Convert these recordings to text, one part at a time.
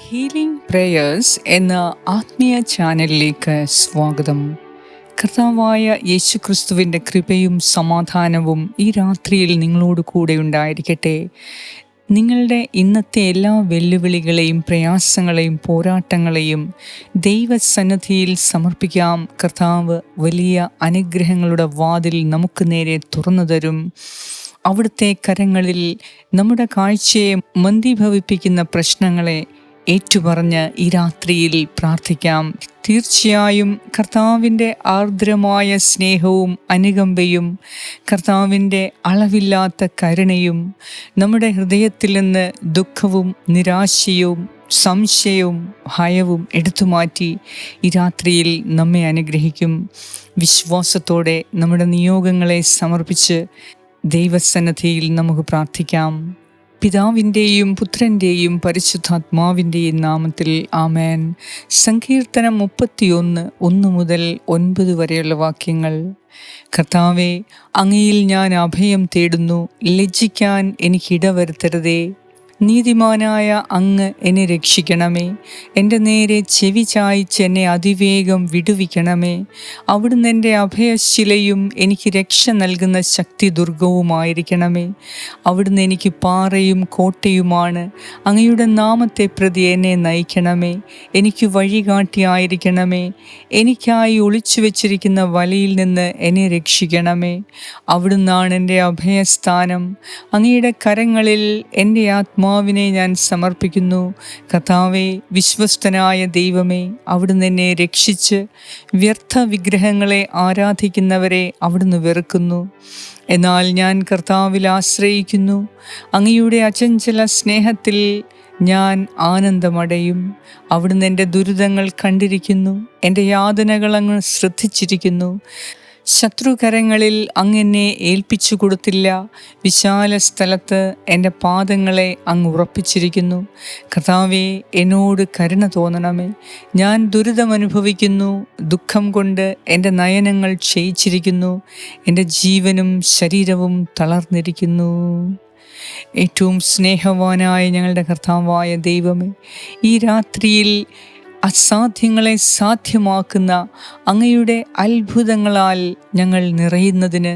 Healing prayers എന്ന ആത്മീയ ചാനലിലേക്ക് സ്വാഗതം. കർത്താവായ യേശു ക്രിസ്തുവിന്റെ കൃപയും സമാധാനവും ഈ രാത്രിയിൽ നിങ്ങളോട് കൂടെ ഉണ്ടായിരിക്കട്ടെ. നിങ്ങളുടെ ഇന്നത്തെ എല്ലാ വെല്ലുവിളികളെയും പ്രയാസങ്ങളെയും പോരാട്ടങ്ങളെയും ദൈവസന്നദ്ധിയിൽ സമർപ്പിക്കാം. കർത്താവ് വലിയ അനുഗ്രഹങ്ങളുടെ വാതിൽ നമുക്ക് നേരെ തുറന്നു തരും. അവിടുത്തെ കരങ്ങളിൽ നമ്മുടെ കാഴ്ചയെ മന്ദീഭവിപ്പിക്കുന്ന പ്രശ്നങ്ങളെ ഏറ്റുപറഞ്ഞ് ഈ രാത്രിയിൽ പ്രാർത്ഥിക്കാം. തീർച്ചയായും കർത്താവിന്റെ ആർദ്രമായ സ്നേഹവും അനുകമ്പയും കർത്താവിന്റെ അളവില്ലാത്ത കരുണയും നമ്മുടെ ഹൃദയത്തിൽ നിന്ന് ദുഃഖവും നിരാശയും സംശയവും ഭയവും എടുത്തുമാറ്റി ഈ രാത്രിയിൽ നമ്മെ അനുഗ്രഹിക്കും. വിശ്വാസത്തോടെ നമ്മുടെ നിയോഗങ്ങളെ സമർപ്പിച്ച് ദൈവസന്നദ്ധിയിൽ നമുക്ക് പ്രാർത്ഥിക്കാം. പിതാവിന്റെയും പുത്രന്റെയും പരിശുദ്ധാത്മാവിന്റെയും നാമത്തിൽ ആമേൻ. സങ്കീർത്തനം മുപ്പത്തിയൊന്ന് ഒന്ന് മുതൽ ഒൻപത് വരെയുള്ള വാക്യങ്ങൾ. കർത്താവെ അങ്ങയിൽ ഞാൻ അഭയം തേടുന്നു. ലജ്ജിക്കാൻ എനിക്കിടവരുത്തരുതേ നീതിമാനായ അങ്ങ് എന്നെ രക്ഷിക്കണമേ. എന്റെ നേരെ ചെവി ചായ്ച്ച് എന്നെ അതിവേഗം വിടുവിക്കണമേ. അവിടുന്ന് എന്റെ അഭയശിലയും എനിക്ക് രക്ഷ നൽകുന്ന ശക്തി ദുർഗവുമായിരിക്കണമേ അവിടുന്ന് എനിക്ക് പാറയും കോട്ടയുമാണ്. അങ്ങയുടെ നാമത്തെ പ്രതി എന്നെ നയിക്കണമേ. എനിക്ക് വഴികാട്ടിയായിരിക്കണമേ. എനിക്കായി ഒളിച്ചു വച്ചിരിക്കുന്ന വലയിൽ നിന്ന് എന്നെ രക്ഷിക്കണമേ. അവിടുന്നാണ് എന്റെ അഭയസ്ഥാനം. അങ്ങയുടെ കരങ്ങളിൽ എന്റെ ആത്മാവിനെ ഞാൻ സമർപ്പിക്കുന്നു. കഥാവെ വിശ്വസ്തനായ ദൈവമേ അവിടുന്ന് എന്നെ രക്ഷിച്ച് വ്യർത്ഥ വിഗ്രഹങ്ങളെ ആരാധിക്കുന്നവരെ അവിടുന്ന് വെറുക്കുന്നു. എന്നാൽ ഞാൻ കർത്താവിൽ ആശ്രയിക്കുന്നു. അങ്ങയുടെ അചഞ്ചല സ്നേഹത്തിൽ ഞാൻ ആനന്ദമടയും. അവിടുന്ന് എന്റെ ദുരിതങ്ങൾ കണ്ടിരിക്കുന്നു. എന്റെ യാതനകൾ അങ്ങ് ശ്രദ്ധിച്ചിരിക്കുന്നു. ശത്രുകരങ്ങളിൽ അങ്ങെന്നെ ഏൽപ്പിച്ചു കൊടുത്തില്ല. വിശാല സ്ഥലത്ത് എന്റെ പാദങ്ങളെ അങ്ങ് ഉറപ്പിച്ചിരിക്കുന്നു. കർത്താവെ എന്നോട് കരുണ തോന്നണമേ. ഞാൻ ദുരിതമനുഭവിക്കുന്നു. ദുഃഖം കൊണ്ട് എന്റെ നയനങ്ങൾ ക്ഷയിച്ചിരിക്കുന്നു. എന്റെ ജീവനും ശരീരവും തളർന്നിരിക്കുന്നു. ഏറ്റവും സ്നേഹവാനായ ഞങ്ങളുടെ കർത്താവായ ദൈവമേ ഈ രാത്രിയിൽ അസാധ്യങ്ങളെ സാധ്യമാക്കുന്ന അങ്ങയുടെ അത്ഭുതങ്ങളാൽ ഞങ്ങൾ നിറയുന്നതിന്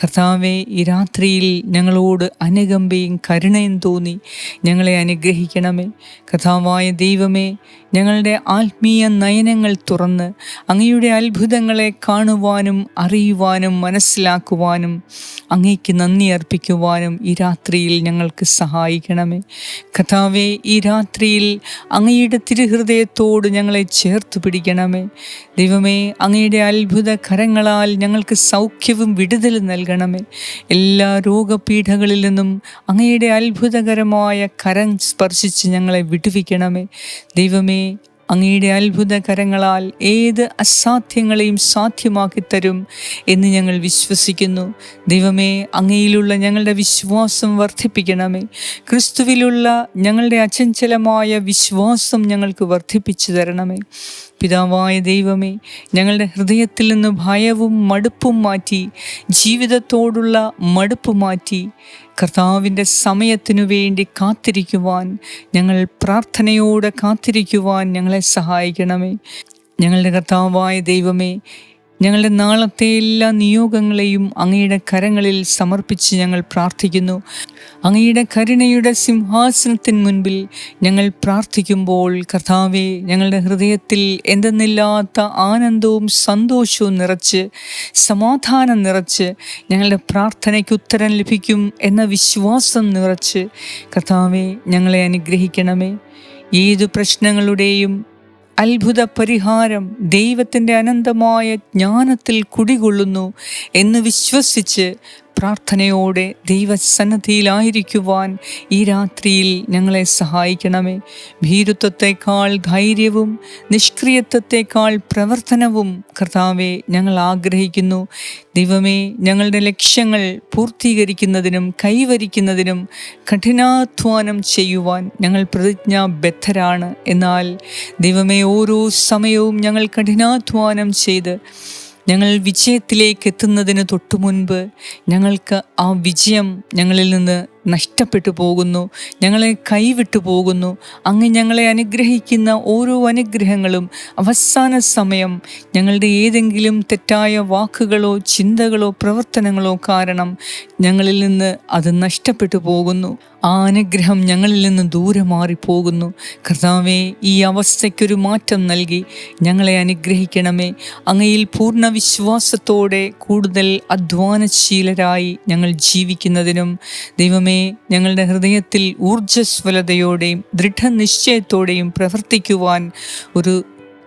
കർത്താവെ ഈ രാത്രിയിൽ ഞങ്ങളോട് അനുകമ്പയും കരുണയും തോന്നി ഞങ്ങളെ അനുഗ്രഹിക്കണമേ. കഥാവായ ദൈവമേ ഞങ്ങളുടെ ആത്മീയ നയനങ്ങൾ തുറന്ന് അങ്ങയുടെ അത്ഭുതങ്ങളെ കാണുവാനും അറിയുവാനും മനസ്സിലാക്കുവാനും അങ്ങേക്ക് നന്ദി അർപ്പിക്കുവാനും ഈ രാത്രിയിൽ ഞങ്ങൾക്ക് സഹായിക്കണമേ. കഥാവെ ഈ രാത്രിയിൽ അങ്ങയുടെ തിരുഹൃദയത്തോട് ഞങ്ങളെ ചേർത്ത് പിടിക്കണമേ. ദൈവമേ അങ്ങയുടെ അത്ഭുത കരങ്ങളാൽ ഞങ്ങൾക്ക് സൗഖ്യവും വിടുതലും നൽകണമേ. എല്ലാ രോഗപീഠകളിൽ നിന്നും അങ്ങയുടെ അത്ഭുതകരമായ കരം സ്പർശിച്ച് ഞങ്ങളെ വിടുവിക്കണമേ. ദൈവമേ അങ്ങയുടെ അത്ഭുത കരങ്ങളാൽ ഏത് അസാധ്യങ്ങളെയും സാധ്യമാക്കിത്തരും എന്ന് ഞങ്ങൾ വിശ്വസിക്കുന്നു. ദൈവമേ അങ്ങയിലുള്ള ഞങ്ങളുടെ വിശ്വാസം വർദ്ധിപ്പിക്കണമേ. ക്രിസ്തുവിലുള്ള ഞങ്ങളുടെ അചഞ്ചലമായ വിശ്വാസം ഞങ്ങൾക്ക് വർദ്ധിപ്പിച്ചു തരണമേ. പിതാവായ ദൈവമേ ഞങ്ങളുടെ ഹൃദയത്തിൽ നിന്ന് ഭയവും മടുപ്പും മാറ്റി ജീവിതത്തോടുള്ള മടുപ്പ് മാറ്റി കർത്താവിന്റെ സമയത്തിനു വേണ്ടി കാത്തിരിക്കുവാൻ ഞങ്ങൾ പ്രാർത്ഥനയോടെ കാത്തിരിക്കുവാൻ ഞങ്ങളെ സഹായിക്കണമേ. ഞങ്ങളുടെ കർത്താവായ ദൈവമേ ഞങ്ങളുടെ നാളത്തെ എല്ലാ നിയോഗങ്ങളെയും അങ്ങയുടെ കരങ്ങളിൽ സമർപ്പിച്ച് ഞങ്ങൾ പ്രാർത്ഥിക്കുന്നു. അങ്ങയുടെ കരുണയുടെ സിംഹാസനത്തിന് മുൻപിൽ ഞങ്ങൾ പ്രാർത്ഥിക്കുമ്പോൾ കർത്താവെ ഞങ്ങളുടെ ഹൃദയത്തിൽ എന്തെന്നില്ലാത്ത ആനന്ദവും സന്തോഷവും നിറച്ച് സമാധാനം നിറച്ച് ഞങ്ങളുടെ പ്രാർത്ഥനയ്ക്ക് ഉത്തരം ലഭിക്കും എന്ന വിശ്വാസം നിറച്ച് കർത്താവെ ഞങ്ങളെ അനുഗ്രഹിക്കണമേ. ഏതു പ്രശ്നങ്ങളുടെയും അത്ഭുത പരിഹാരം ദൈവത്തിന്റെ അനന്തമായ ജ്ഞാനത്തിൽ കുടികൊള്ളുന്നു എന്ന് വിശ്വസിച്ച് പ്രാർത്ഥനയോടെ ദൈവസന്നദ്ധിയിലായിരിക്കുവാൻ ഈ രാത്രിയിൽ ഞങ്ങളെ സഹായിക്കണമേ. ഭീരുത്വത്തെക്കാൾ ധൈര്യവും നിഷ്ക്രിയത്വത്തെക്കാൾ പ്രവർത്തനവും കർത്താവെ ഞങ്ങൾ ആഗ്രഹിക്കുന്നു. ദൈവമേ ഞങ്ങളുടെ ലക്ഷ്യങ്ങൾ പൂർത്തീകരിക്കുന്നതിനും കൈവരിക്കുന്നതിനും കഠിനാധ്വാനം ചെയ്യുവാൻ ഞങ്ങൾ പ്രതിജ്ഞാബദ്ധരാണ്. എന്നാൽ ദൈവമേ ഓരോ സമയവും ഞങ്ങൾ കഠിനാധ്വാനം ചെയ്ത് ഞങ്ങൾ വിജയത്തിലേക്ക് എത്തുന്നതിന് തൊട്ടു മുൻപ് ഞങ്ങൾക്ക് ആ വിജയം ഞങ്ങളിൽ നിന്ന് നഷ്ടപ്പെട്ടു പോകുന്നു. ഞങ്ങളെ കൈവിട്ടു പോകുന്നു. അങ്ങ് ഞങ്ങളെ അനുഗ്രഹിക്കുന്ന ഓരോ അനുഗ്രഹങ്ങളും അവസാന സമയം ഞങ്ങളുടെ ഏതെങ്കിലും തെറ്റായ വാക്കുകളോ ചിന്തകളോ പ്രവർത്തനങ്ങളോ കാരണം ഞങ്ങളിൽ നിന്ന് അത് നഷ്ടപ്പെട്ടു പോകുന്നു. ആ അനുഗ്രഹം ഞങ്ങളിൽ നിന്ന് ദൂരെ മാറിപ്പോകുന്നു. കർത്താവെ ഈ അവസ്ഥയ്ക്കൊരു മാറ്റം നൽകി ഞങ്ങളെ അനുഗ്രഹിക്കണമേ. അങ്ങയിൽ പൂർണ വിശ്വാസത്തോടെ കൂടുതൽ അധ്വാനശീലരായി ഞങ്ങൾ ജീവിക്കുന്നതിനും ദൈവമേ ഞങ്ങളുടെ ഹൃദയത്തിൽ ഊർജസ്വലതയോടെയും ദൃഢനിശ്ചയത്തോടെയും പ്രവർത്തിക്കുവാൻ ഒരു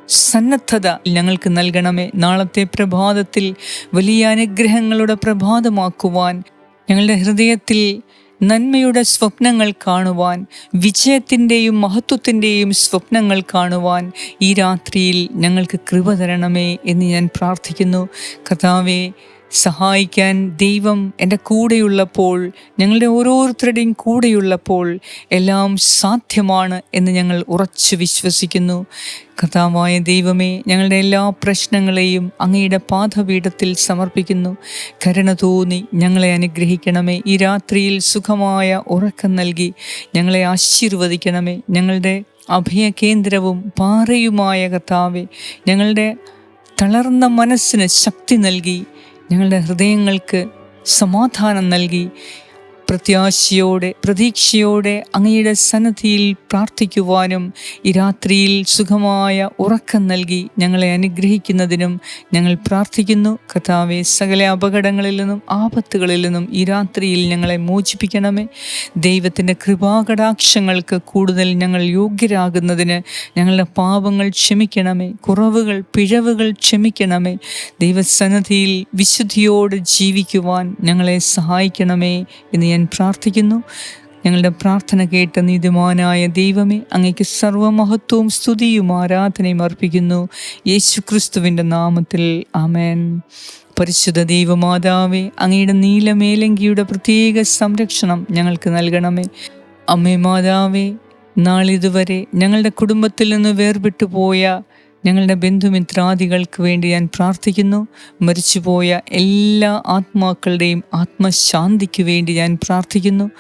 സന്നദ്ധത ഞങ്ങൾക്ക് നൽകണമേ. നാളത്തെ പ്രഭാതത്തിൽ വലിയ അനുഗ്രഹങ്ങളുടെ പ്രഭാതമാക്കുവാൻ ഞങ്ങളുടെ ഹൃദയത്തിൽ നന്മയുടെ സ്വപ്നങ്ങൾ കാണുവാൻ വിജയത്തിന്റെയും മഹത്വത്തിന്റെയും സ്വപ്നങ്ങൾ കാണുവാൻ ഈ രാത്രിയിൽ ഞങ്ങൾക്ക് കൃപ തരണമേ എന്ന് ഞാൻ പ്രാർത്ഥിക്കുന്നു. കഥാവെ സഹായിക്കാൻ ദൈവം എന്റെ കൂടെയുള്ളപ്പോൾ ഞങ്ങളുടെ ഓരോരുത്തരുടെയും കൂടെയുള്ളപ്പോൾ എല്ലാം സാധ്യമാണ് എന്ന് ഞങ്ങൾ ഉറച്ചു വിശ്വസിക്കുന്നു. കഥാവായ ദൈവമേ ഞങ്ങളുടെ എല്ലാ പ്രശ്നങ്ങളെയും അങ്ങയുടെ പാദപീഠത്തിൽ സമർപ്പിക്കുന്നു. കരുണ തോന്നി ഞങ്ങളെ അനുഗ്രഹിക്കണമേ. ഈ രാത്രിയിൽ സുഖമായ ഉറക്കം നൽകി ഞങ്ങളെ ആശീർവദിക്കണമേ. ഞങ്ങളുടെ അഭയകേന്ദ്രവും പാറയുമായ കർത്താവെ ഞങ്ങളുടെ തളർന്ന മനസ്സിന് ശക്തി നൽകി ഞങ്ങളുടെ ഹൃദയങ്ങൾക്ക് സമാധാനം നൽകി പ്രത്യാശയോടെ പ്രതീക്ഷയോടെ അങ്ങയുടെ സന്നദ്ധിയിൽ പ്രാർത്ഥിക്കുവാനും ഈ രാത്രിയിൽ സുഖമായ ഉറക്കം നൽകി ഞങ്ങളെ അനുഗ്രഹിക്കുന്നതിനും ഞങ്ങൾ പ്രാർത്ഥിക്കുന്നു. കഥാവെ സകല അപകടങ്ങളിൽ നിന്നും ആപത്തുകളിൽ നിന്നും ഈ രാത്രിയിൽ ഞങ്ങളെ മോചിപ്പിക്കണമേ. ദൈവത്തിന്റെ കൃപാകടാക്ഷങ്ങൾക്ക് കൂടുതൽ ഞങ്ങൾ യോഗ്യരാകുന്നതിന് ഞങ്ങളുടെ പാപങ്ങൾ ക്ഷമിക്കണമേ. കുറവുകൾ പിഴവുകൾ ക്ഷമിക്കണമേ. ദൈവസന്നദ്ധിയിൽ വിശുദ്ധിയോട് ജീവിക്കുവാൻ ഞങ്ങളെ സഹായിക്കണമേ എന്ന് ഞാൻ പ്രാർത്ഥിക്കുന്നു. ഞങ്ങളുടെ പ്രാർത്ഥന കേട്ട നീതിമാനായ ദൈവമേ അങ്ങയ്ക്ക് സർവമഹത്വവും സ്തുതിയും ആരാധനയും അർപ്പിക്കുന്നു. യേശു ക്രിസ്തുവിന്റെ നാമത്തിൽ ആമേൻ. പരിശുദ്ധ ദൈവമാതാവേ അങ്ങയുടെ നീലമേലങ്കിയുടെ പ്രത്യേക സംരക്ഷണം ഞങ്ങൾക്ക് നൽകണമേ. അമ്മേ മാതാവേ നാളിതുവരെ ഞങ്ങളുടെ കുടുംബത്തിൽ നിന്ന് വേർപെട്ടു പോയ ഞങ്ങളുടെ ബന്ധുമിത്രാദികൾക്ക് വേണ്ടി ഞാൻ പ്രാർത്ഥിക്കുന്നു. മരിച്ചുപോയ എല്ലാ ആത്മാക്കളുടെയും ആത്മശാന്തിക്ക് വേണ്ടി ഞാൻ പ്രാർത്ഥിക്കുന്നു.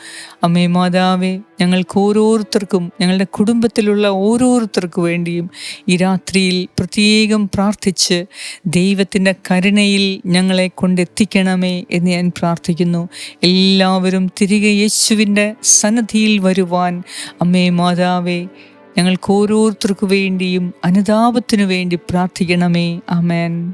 അമ്മേ മാതാവേ ഞങ്ങൾക്ക് ഓരോരുത്തർക്കും ഞങ്ങളുടെ കുടുംബത്തിലുള്ള ഓരോരുത്തർക്കു വേണ്ടിയും ഈ രാത്രിയിൽ പ്രത്യേകം പ്രാർത്ഥിച്ച് ദൈവത്തിന്റെ കരുണയിൽ ഞങ്ങളെ കൊണ്ടെത്തിക്കണമേ എന്ന് ഞാൻ പ്രാർത്ഥിക്കുന്നു. എല്ലാവരും തിരികെ യേശുവിന്റെ സന്നദ്ധിയിൽ വരുവാൻ അമ്മേ മാതാവേ ഞങ്ങൾക്ക് ഓരോരുത്തർക്കു വേണ്ടിയും അനുതാപത്തിനു വേണ്ടി പ്രാർത്ഥിക്കണമേ. അമേൻ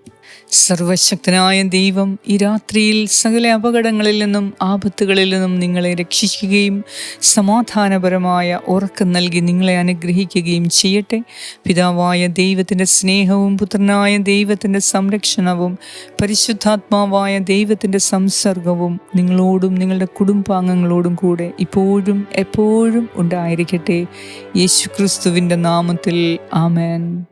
സർവശക്തനായ ദൈവം ഈ രാത്രിയിൽ സകല അപകടങ്ങളിൽ നിന്നും ആപത്തുകളിൽ നിന്നും നിങ്ങളെ രക്ഷിക്കുകയും സമാധാനപരമായ ഉറക്കം നൽകി നിങ്ങളെ അനുഗ്രഹിക്കുകയും ചെയ്യട്ടെ. പിതാവായ ദൈവത്തിന്റെ സ്നേഹവും പുത്രനായ ദൈവത്തിന്റെ സംരക്ഷണവും പരിശുദ്ധാത്മാവായ ദൈവത്തിന്റെ സംസർഗവും നിങ്ങളോടും നിങ്ങളുടെ കുടുംബാംഗങ്ങളോടും കൂടെ ഇപ്പോഴും എപ്പോഴും ഉണ്ടായിരിക്കട്ടെ. യേശുക്രിസ്തുവിന്റെ നാമത്തിൽ ആമേൻ.